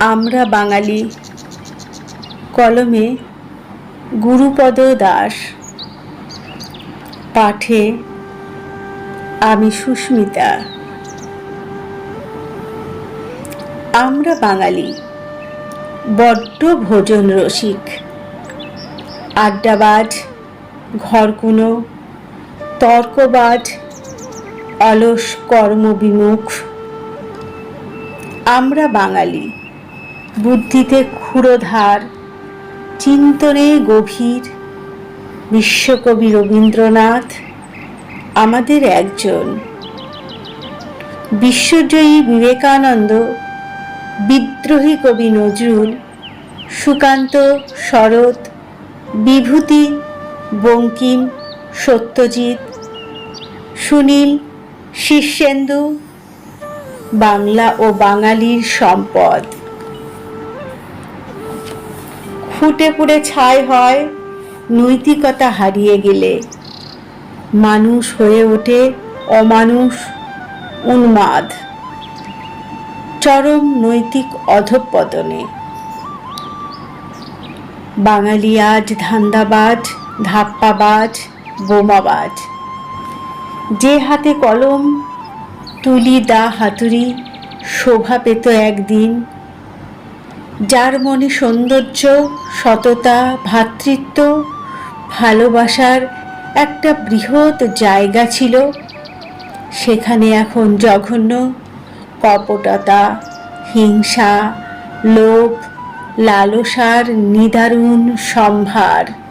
আমরা বাঙালি কলমে গুরুপদ দাস। পাঠে আমি সুস্মিতা। আমরা বাঙালি, বড্ড ভোজন রসিক। আড্ডাবাজ, ঘরকুনো, তর্কবাজ, অলস কর্মবিমুখ। আমরা বাঙালি। বুদ্ধিতে ক্ষুরধার চিন্তনে গভীর। বিশ্বকবি রবীন্দ্রনাথ আমাদের একজন। বিশ্বজয়ী বিবেকানন্দ, বিদ্রোহী কবি নজরুল, সুকান্ত, শরৎ, বিভূতি, বঙ্কিম, সত্যজিৎ, সুনীল, শীর্ষেন্দু, বাংলা ও বাঙালির সম্পদ। ফুটে পুড়ে ছাই হয়, নৈতিকতা হারিয়ে গেলে। মানুষ হয়ে ওঠে অমানুষ, উন্মাদ। চরম নৈতিক অধঃপতনে। বাঙালি আজ ধান্দাবাজ, ধাপ্পাবাজ, বোমাবাজ। যে হাতে কলম, তুলি দা হাতুড়ি, শোভা পেত একদিন। যার মনে সৌন্দর্য, সততা, ভ্রাতৃত্ব, ভালোবাসার একটা বৃহৎ জায়গা ছিল, সেখানে এখন জঘন্য কপটতা, হিংসা, লোভ, লালসার নিদারুণ সম্ভার।